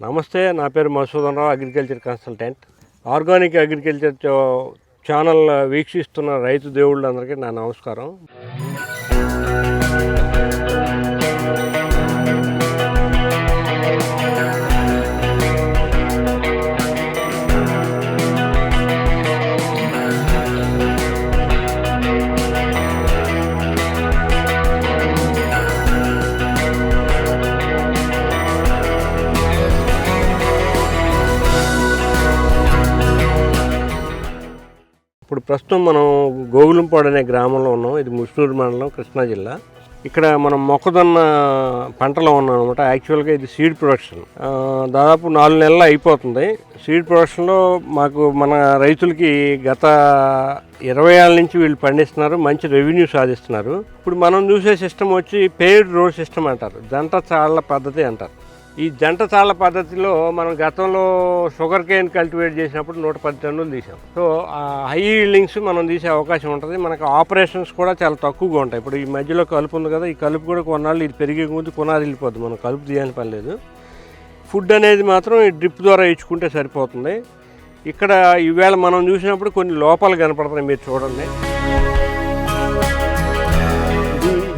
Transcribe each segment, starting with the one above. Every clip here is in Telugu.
నమస్తే నా పేరు Masudan Rao agriculture consultant organic agriculture channel వీక్షిస్తున్న రైతు దేవుళ్ళందరికీ నా నమస్కారం. ఇప్పుడు ప్రస్తుతం మనం గోగులంపాడు అనే గ్రామంలో ఉన్నాం. ఇది ముస్నూరు మండలం కృష్ణా జిల్లా. ఇక్కడ మనం మొక్కజొన్న పంటలో ఉన్నాం అనమాట యాక్చువల్గా ఇది సీడ్ ప్రొడక్షన్ దాదాపు నాలుగు నెలలు అయిపోతుంది. సీడ్ ప్రొడక్షన్లో మాకు మన రైతులకి గత ఇరవై ఏళ్ళ నుంచి వీళ్ళు పండిస్తున్నారు. మంచి రెవెన్యూ సాధిస్తున్నారు. ఇప్పుడు మనం చూసే సిస్టమ్ వచ్చి పేడ్ రోడ్ సిస్టమ్ అంటారు. జంట చాళ్ళ పద్ధతి అంటారు. ఈ జంట చాళ్ళ పద్ధతిలో మనం గతంలో షుగర్ కేన్ కల్టివేట్ చేసినప్పుడు నూట పది టన్నులు తీసాం. సో హై ఈల్డింగ్స్ మనం తీసే అవకాశం ఉంటుంది. మనకు ఆపరేషన్స్ కూడా చాలా తక్కువగా ఉంటాయి. ఇప్పుడు ఈ మధ్యలో కలుపు ఉంది కదా ఈ కలుపు కూడా కొన్నాళ్ళు ఇది పెరిగే ముందు పునాది వెళ్ళిపోద్ది. మనం కలుపు తీయని పని లేదు. ఫుడ్ అనేది మాత్రం ఈ డ్రిప్ ద్వారా ఇచ్చుకుంటే సరిపోతుంది. ఇక్కడ ఈవేళ మనం చూసినప్పుడు కొన్ని లోపాలు కనపడుతున్నాయి మీరు చూడండి.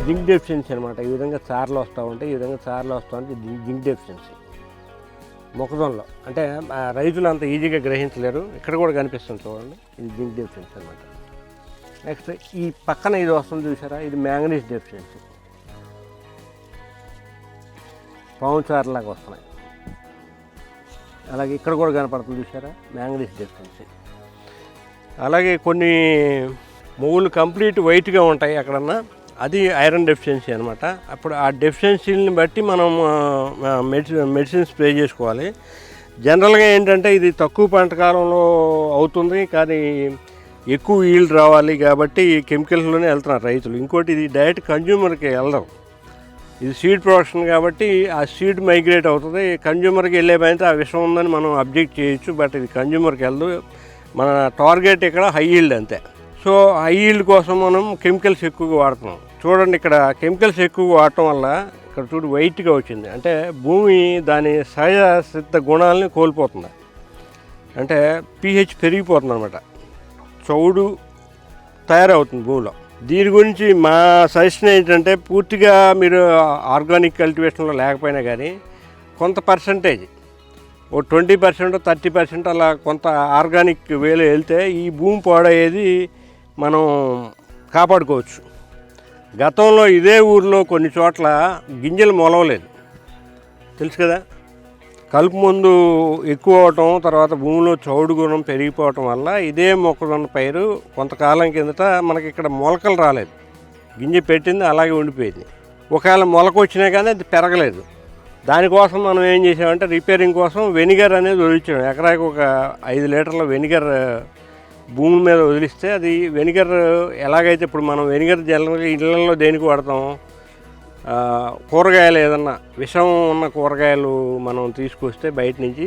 జింక్ డెఫిషియన్సీ అనమాట ఈ విధంగా చార్లు వస్తూ ఉంటాయి ఈ విధంగా చార్లు వస్తూ ఉంటే జింక్ డెఫిషియన్సీ. మొక్కజొన్నలో. అంటే రైతులు అంత ఈజీగా గ్రహించలేరు. ఇక్కడ కూడా కనిపిస్తుంది చూడండి. ఇది జింక్ డెఫిషియన్సీ అనమాట నెక్స్ట్ ఈ పక్కన ఇది వస్తుంది చూసారా ఇది మ్యాంగనీస్ డెఫిషియన్సీ. పాము చారులాగా వస్తున్నాయి. అలాగే ఇక్కడ కూడా కనపడుతుంది చూసారా మ్యాంగనీస్ డెఫిషియన్సీ. అలాగే కొన్ని మువ్వులు కంప్లీట్ వైట్గా ఉంటాయి ఎక్కడన్నా అది ఐరన్ డెఫిషియన్సీ అనమాట అప్పుడు ఆ డెఫిషియన్సీని బట్టి మనం మెడిసిన్ మెడిసిన్ స్ప్రే చేసుకోవాలి. జనరల్గా ఏంటంటే ఇది తక్కువ పంట కాలంలో అవుతుంది కానీ ఎక్కువ ఈల్డ్ రావాలి కాబట్టి కెమికల్స్లోనే వెళ్తున్నారు రైతులు. ఇంకోటి ఇది డైరెక్ట్ కన్జ్యూమర్కి వెళ్దాం ఇది సీడ్ ప్రొడక్షన్ కాబట్టి ఆ సీడ్ మైగ్రేట్ అవుతుంది. కన్జ్యూమర్కి వెళ్ళే పైన ఆ విషయం ఉందని మనం అబ్జెక్ట్ చేయొచ్చు బట్ ఇది కన్జ్యూమర్కి వెళ్ళదు. మన టార్గెట్ ఇక్కడ హై ఈల్డ్ అంతే. సో హై ఈల్డ్ కోసం మనం కెమికల్స్ ఎక్కువగా వాడుతున్నాం. చూడండి ఇక్కడ కెమికల్స్ ఎక్కువ వాడటం వల్ల ఇక్కడ చూడు వైట్గా వచ్చింది. అంటే భూమి దాని సహజ సిద్ధ గుణాలని కోల్పోతుంది. అంటే పీహెచ్ పెరిగిపోతుంది అనమాట చౌడు తయారవుతుంది భూమిలో. దీని గురించి మా సజెషన్ ఏంటంటే పూర్తిగా మీరు ఆర్గానిక్ కల్టివేషన్లో లేకపోయినా కానీ కొంత పర్సంటేజ్ ఓ ట్వంటీ పర్సెంట్ థర్టీ పర్సెంట్ అలా కొంత ఆర్గానిక్ వేలో వెళ్తే ఈ భూమి పాడయ్యేది మనం కాపాడుకోవచ్చు. గతంలో ఇదే ఊర్లో కొన్ని చోట్ల గింజలు మొలవలేదు. తెలుసు కదా? కలుపు మందు ఎక్కువ అవటం తర్వాత భూమిలో చౌడు గుణం పెరిగిపోవటం వల్ల ఇదే మొక్కజొన్న పైరు కొంతకాలం కిందట మనకి ఇక్కడ మొలకలు రాలేదు. గింజ పెట్టింది అలాగే ఉండిపోయింది. ఒకవేళ మొలక వచ్చినా కానీ అది పెరగలేదు. దానికోసం మనం ఏం చేసామంటే రిపేరింగ్ కోసం వెనిగర్ అనేది వదిలించాం ఎకరాకి ఒక ఐదు లీటర్ల వెనిగర్ భూమి మీద వదిలిస్తే అది వెనిగర్ ఎలాగైతే ఇప్పుడు మనం వెనిగర్ జనరల్గా ఇళ్ళల్లో దేనికి వాడతాం? కూరగాయలు ఏదన్నా విషం ఉన్న కూరగాయలు మనం తీసుకొస్తే బయట నుంచి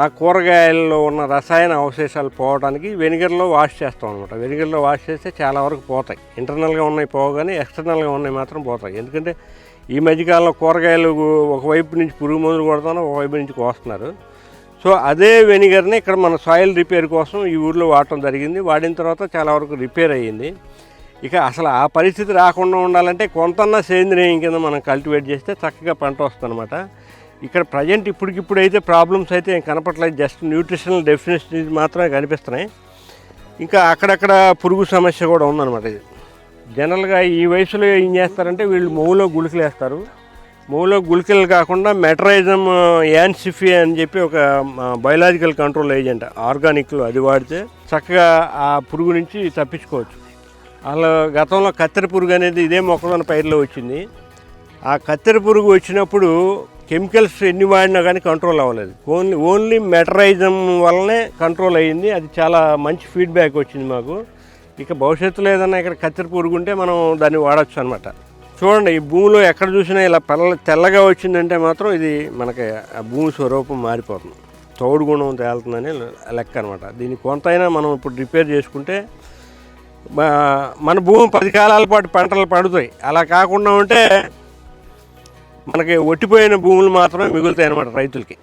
ఆ కూరగాయల్లో ఉన్న రసాయన అవశేషాలు పోవడానికి వెనిగర్లో వాష్ చేస్తాం అనమాట వెనిగర్లో వాష్ చేస్తే చాలా వరకు పోతాయి. ఇంటర్నల్గా ఉన్నాయి పోగానే ఎక్స్టర్నల్గా ఉన్నాయి మాత్రం పోతాయి. ఎందుకంటే ఈ మధ్యకాలంలో కూరగాయలు ఒకవైపు నుంచి పురుగు మందులు కొడుతున్నారు ఒకవైపు నుంచి కోస్తున్నారు. సో అదే వెనిగర్ని ఇక్కడ మన సాయిల్ రిపేర్ కోసం ఈ ఊర్లో వాడటం జరిగింది. వాడిన తర్వాత చాలా వరకు రిపేర్ అయ్యింది. ఇక అసలు ఆ పరిస్థితి రాకుండా ఉండాలంటే కొంతన్నా సేంద్రియం కింద మనం కల్టివేట్ చేస్తే చక్కగా పంట వస్తుందన్నమాట. ఇక్కడ ప్రజెంట్ ఇప్పటికిప్పుడు అయితే ప్రాబ్లమ్స్ అయితే ఏం కనపట్లేదు జస్ట్ న్యూట్రిషనల్ డెఫినెషన్ మాత్రమే కనిపిస్తున్నాయి. ఇంకా అక్కడక్కడ పురుగు సమస్య కూడా ఉందన్నమాట ఇది. జనరల్గా ఈ వయసులో ఏం చేస్తారంటే వీళ్ళు మౌలో గుళికలు వేస్తారు మూలో గుళికలు కాకుండా మెటరైజం యాన్సిఫి అని చెప్పి ఒక బయలాజికల్ కంట్రోల్ ఏజెంట్ ఆర్గానిక్లో అది వాడితే చక్కగా ఆ పురుగు నుంచి తప్పించుకోవచ్చు. అలా గతంలో కత్తెర పురుగు అనేది ఇదే మొక్కజొన్న పైరులో వచ్చింది. ఆ కత్తెర పురుగు వచ్చినప్పుడు కెమికల్స్ ఎన్ని వాడినా కానీ కంట్రోల్ అవ్వలేదు. ఓన్లీ ఓన్లీ మెటరైజం వల్లనే కంట్రోల్ అయ్యింది. అది చాలా మంచి ఫీడ్బ్యాక్ వచ్చింది మాకు. ఇక భవిష్యత్తులో ఏదన్నా ఇక్కడ కత్తెర పురుగు ఉంటే మనం దాన్ని వాడచ్చు అనమాట చూడండి ఈ భూమిలో ఎక్కడ చూసినా ఇలా పల్ల తెల్లగా వచ్చిందంటే మాత్రం ఇది మనకి ఆ భూమి స్వరూపం మారిపోతుంది. తోడు గుణం తేలుతుందని లెక్క అనమాట దీన్ని కొంతైనా మనం ఇప్పుడు రిపేర్ చేసుకుంటే మన భూమి పది కాలాల పాటు పంటలు పడుతాయి. అలా కాకుండా ఉంటే మనకి ఒట్టిపోయిన భూములు మాత్రమే మిగులుతాయి అన్నమాట రైతులకి.